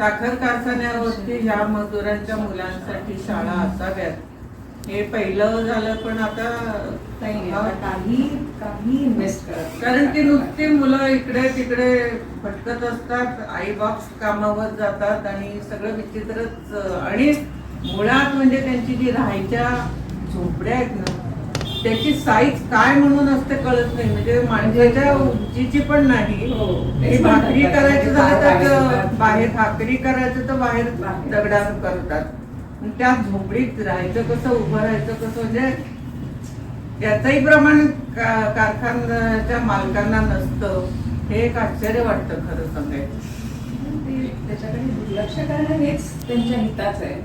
साखर कारखान्यावरती ह्या मजुरांच्या मुलांसाठी शाळा असाव्यात हे पहिलं झालं पण आता नाही आता काही काही इन्व्हेस्ट करत कारण ती नुसती मुलं इकडे तिकडे भटकत असतात आई बाप कामावर जातात आणि सगळं विचित्रच. आणि मुळात म्हणजे त्यांची जी राहायच्या झोपड्या आहेत ना त्याची साईज काय म्हणून असते कळत नाही. म्हणजे माणसाच्या उंचीची पण नाही. हो. भाकरी करायचं झालं तर बाहेर बाहेर. भाकरी करायचं तर बाहेर. दगडात करतात. त्या झोपडीत राहायचं कसं उभं राहायचं कसं म्हणजे याचंही प्रमाण कारखान्याच्या मालकांना नसतं. हे एक आश्चर्य वाटतं खरं सांगायचं. ते त्याच्याकडे दुर्लक्ष करणं हेच त्यांच्या हिताचं आहे.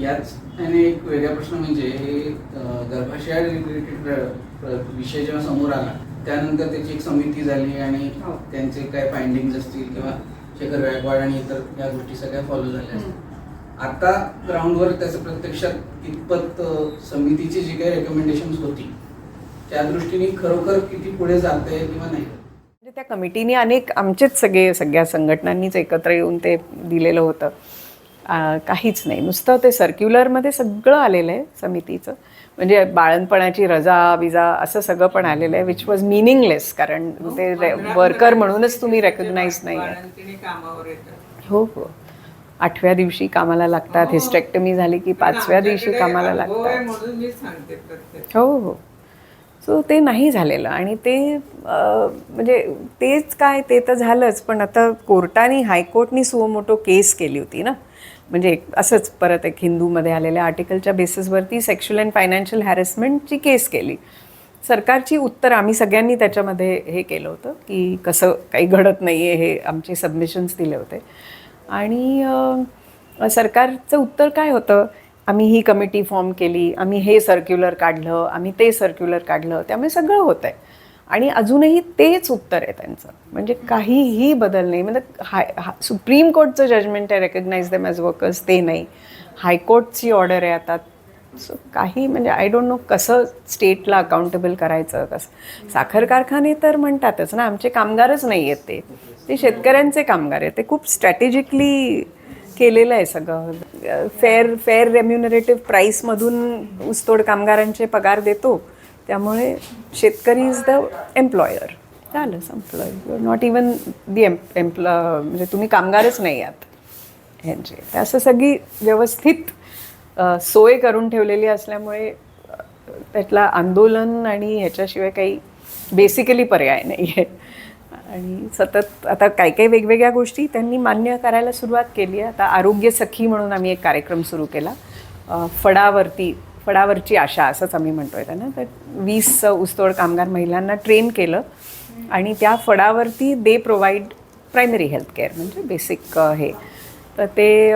याच आणि एक वेगळा प्रश्न म्हणजे हे गर्भाशय रिलेटेड विषय जेव्हा समोर आला त्यानंतर त्याची एक समिती झाली आणि हो. त्यांचे काय फाइंडिंग असतील किंवा शेखर गायकवाड आणि इतर या गोष्टी सगळ्या फॉलो झाल्या असतील. आता ग्राउंडवर त्याचं प्रत्यक्षात कितपत समितीची जी काही रेकमेंडेशन होती त्या दृष्टीने खरोखर किती पुढे जाते किंवा नाही म्हणजे त्या कमिटीने अनेक आमचेच सगळे सगळ्या संघटनांनीच एकत्र येऊन ते दिलेलं होतं काहीच नाही. नुसतं ते सर्क्युलरमध्ये सगळं आलेलं आहे समितीचं. म्हणजे बाळणपणाची रजा विजा असं सगळं पण आलेलं आहे विच वॉज मिनिंगलेस कारण ते वर्कर म्हणूनच तुम्ही रेकग्नाईज नाही आहे हो हो. आठव्या दिवशी कामाला लागतात हिस्टेक्टमी झाली की पाचव्या दिवशी कामाला लागतात. हो हो. सो ते नाही झालेलं. आणि ते म्हणजे तेच काय ते तर झालंच. पण आता कोर्टाने हायकोर्टनी सुमोटो केस केली होती ना? म्हणजे एक- असंच परत एक हिंदूमध्ये आलेल्या आर्टिकलच्या बेसिसवरती सेक्शुअल अँड फायनान्शियल हॅरेसमेंटची केस केली. सरकारची उत्तर आम्ही सगळ्यांनी त्याच्यामध्ये हे केलं होतं की कसं काही घडत नाही आहे हे आमचे सबमिशन्स दिले होते. आणि सरकारचं उत्तर काय होतं? आम्ही ही कमिटी फॉर्म केली आम्ही हे सर्क्युलर काढलं आम्ही ते सर्क्युलर काढलं त्यामुळे सगळं होतं आहे आणि अजूनही तेच उत्तर आहे त्यांचं. म्हणजे काहीही बदल नाही. म्हणजे हाय हा सुप्रीम कोर्टचं जजमेंट आहे रेकग्नाइज देम ॲज वर्कर्स ते नाही. हायकोर्टची ऑर्डर आहे आता. सो काही म्हणजे आय डोंट नो कसं स्टेटला अकाउंटेबल करायचं कसं. साखर कारखाने तर म्हणतातच ना आमचे कामगारच नाही आहेत ते. ते शेतकऱ्यांचे कामगार आहेत. ते खूप स्ट्रॅटेजिकली केलेलं आहे सगळं. फेअर फेअर रेम्युनरेटिव्ह प्राईसमधून ऊसतोड कामगारांचे पगार देतो. त्यामुळे शेतकरी इज द एम्प्लॉयर झालं संपलं. You not even the um employ म्हणजे तुम्ही कामगारच नाही आहात. ह्यांचे. तर असं सगळी व्यवस्थित सोय करून ठेवलेली असल्यामुळे त्यातला आंदोलन आणि ह्याच्याशिवाय काही बेसिकली पर्याय नाही आहे आणि सतत आता काही काही वेगवेगळ्या गोष्टी त्यांनी मान्य करायला सुरुवात केली आहे. आता आरोग्य सखी म्हणून आम्ही एक कार्यक्रम सुरू केला. फडावरती फळावरची आशा असंच आम्ही म्हणतोय त्यांना. तर वीस ऊसतोड कामगार महिलांना ट्रेन केलं आणि त्या फळावरती they provide primary health care म्हणजे बेसिक हे. तर ते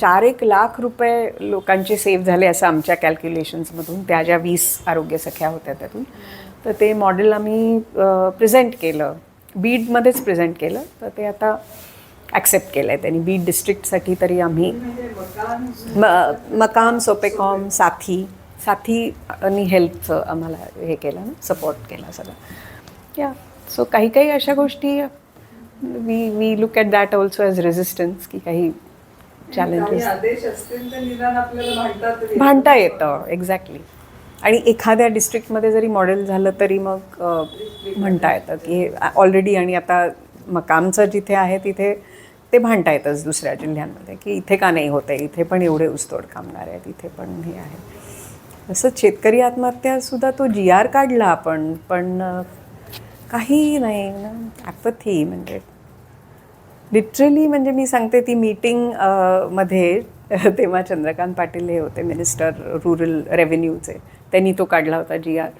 चार एक लाख रुपये लोकांचे सेव्ह झाले असं आमच्या कॅल्क्युलेशन्समधून त्या ज्या वीस आरोग्य सख्या होत्या त्यातून. तर ते मॉडेल आम्ही प्रेझेंट केलं. बीडमध्येच प्रेझेंट केलं. तर ते आता ॲक्सेप्ट केलं आहे त्यांनी बीड डिस्ट्रिक्टसाठी तरी आम्ही म मकाम सोपेकॉम साथी साथी आणि हेल्थचं आम्हाला हे केलं ना सपोर्ट केला सगळं. या सो काही काही अशा गोष्टी we we look at that also as resistance की काही चॅलेंजेस भांडता येतं एक्झॅक्टली आणि एखाद्या डिस्ट्रिक्टमध्ये जरी मॉडेल झालं तरी मग म्हणता येतं की ऑलरेडी आणि आता मकामचं जिथे आहे तिथे ते भांडता येतंच दुसऱ्या जिल्ह्यांमध्ये की इथे का नाही होते इथे पण एवढे ऊसतोड कामगार आहेत इथे पण हे आहे. तसंच शेतकरी आत्महत्यासुद्धा तो जी आर काढला आपण पण काही नाही ना ॲपथी म्हणजे लिटरली म्हणजे मी सांगते ती मीटिंगमध्ये तेव्हा चंद्रकांत पाटील हे होते मिनिस्टर रुरल रेव्हेन्यूचे त्यांनी तो काढला होता जी आर.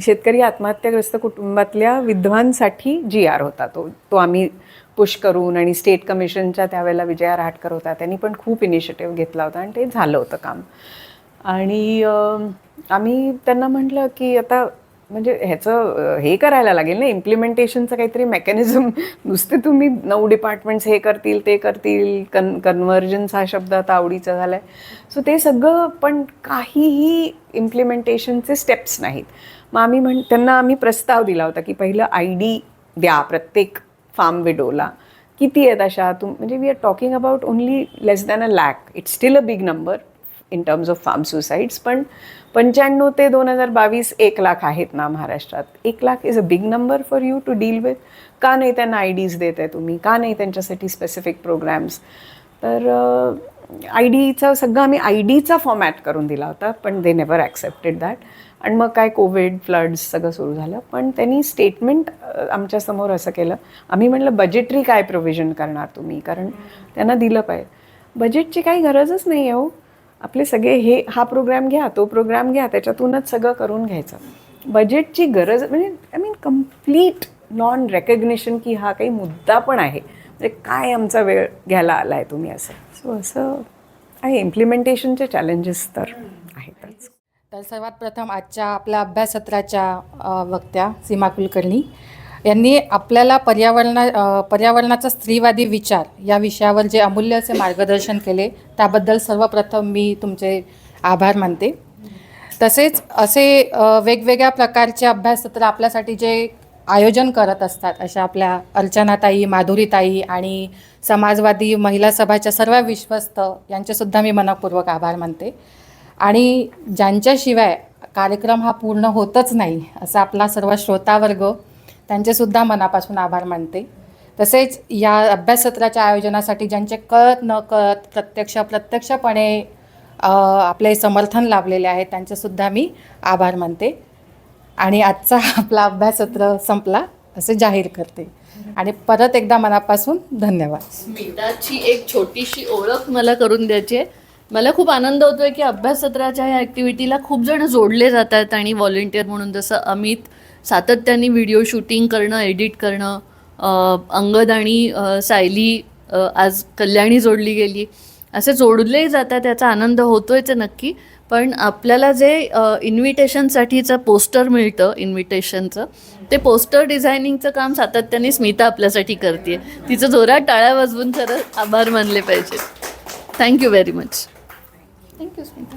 शेतकरी आत्महत्याग्रस्त कुटुंबातल्या विधवांसाठी जी आर होता तो. तो आम्ही पुश करून आणि स्टेट कमिशनच्या त्यावेळेला विजया रहाटकर होता. त्यांनी पण खूप इनिशिएटिव्ह घेतला होता आणि ते झालं होतं काम. आणि आम्ही त्यांना म्हटलं की आता म्हणजे ह्याचं हे करायला लागेल ना इम्प्लिमेंटेशनचं काहीतरी मेकॅनिझम नुसते तुम्ही नऊ डिपार्टमेंट्स हे करतील ते करतील कन कन्व्हर्जन्स हा शब्द आता आवडीचा झाला आहे सो ते सगळं पण काहीही इम्प्लिमेंटेशनचे स्टेप्स नाहीत. मग आम्ही म्हण त्यांना आम्ही प्रस्ताव दिला होता की पहिलं आय डी द्या प्रत्येक फार्म विडोला किती आहेत अशा? तुम म्हणजे we are talking about only less than a lakh it's still a big number in terms of farm suicides पण पंच्याण्णव ते दोन हजार बावीस एक लाख आहेत ना महाराष्ट्रात. एक lakh is a big number for you to deal with का नाही त्यांना आय डीज देत आहे तुम्ही? का नाही त्यांच्यासाठी स्पेसिफिक प्रोग्रॅम्स तर आय डीचा सगळं आम्ही आय डीचा फॉर्मॅट करून दिला होता पण दे नेवर ॲक्सेप्टेड दॅट आणि मग काय कोविड फ्लड्स सगळं सुरू झालं. पण त्यांनी स्टेटमेंट आमच्यासमोर असं केलं. आम्ही म्हटलं बजेटरी काय प्रोव्हिजन करणार तुम्ही? कारण त्यांना दिलं पाहिजे. बजेटची काही गरजच नाही आहे हो. आपले सगळे हे हा प्रोग्राम घ्या तो प्रोग्राम घ्या त्याच्यातूनच सगळं करून घ्यायचं. बजेटची गरज म्हणजे I mean complete non recognition की हा काही मुद्दा पण आहे. म्हणजे काय आमचा वेळ घ्यायला आला आहे तुम्ही असं? सो असं आहे. इम्प्लिमेंटेशनचे चॅलेंजेस तर आहेतच. तर सर्वात प्रथम आजच्या आपल्या अभ्याससत्राच्या वक्त्या सीमा कुलकर्णी. यांनी आपल्याला पर्यावरणा पर्यावरणाचा स्त्रीवादी विचार या विषयावर जे अमूल्य असे मार्गदर्शन केले त्याबद्दल सर्वप्रथम मी तुमचे आभार मानते. तसेच असे वेगवेगळ्या प्रकारचे अभ्याससत्र आपल्यासाठी जे आयोजन करत असतात अशा आपल्या अर्चनाताई माधुरीताई आणि समाजवादी महिला सभाच्या सर्व विश्वस्त यांचेसुद्धा मी मनपूर्वक आभार मानते. आणि ज्यांच्याशिवाय कार्यक्रम हा पूर्ण होतच नाही असा आपला सर्व श्रोतावर्ग त्यांचेसुद्धा मनापासून आभार मानते. तसेच या अभ्याससत्राच्या आयोजनासाठी ज्यांचे कळत न कळत प्रत्यक्ष प्रत्यक्षपणे आपले समर्थन लाभलेले आहेत त्यांचेसुद्धा मी आभार मानते. आणि आजचा आपला अभ्याससत्र संपला असे जाहीर करते. आणि परत एकदा मनापासून धन्यवाद. स्मिताची एक छोटीशी ओळख मला करून द्यायची आहे. मला खूप आनंद होतोय की अभ्याससत्राच्या या ॲक्टिव्हिटीला खूप जण जोडले जातात आणि व्हॉलेंटियर म्हणून जसं अमित सातत्याने व्हिडिओ शूटिंग करणं एडिट करणं अंगद आणि सायली आज कल्याणी जोडली गेली असे जोडले जातात त्याचा आनंद होतोयच आहे नक्की. पण आपल्याला जे इन्व्हिटेशनसाठीचं पोस्टर मिळतं इन्व्हिटेशनचं ते पोस्टर डिझायनिंगचं काम सातत्याने स्मिता आपल्यासाठी करते तिचं जोरात टाळ्या वाजवून खरं आभार मानले पाहिजे. Thank you very much thank you Smita.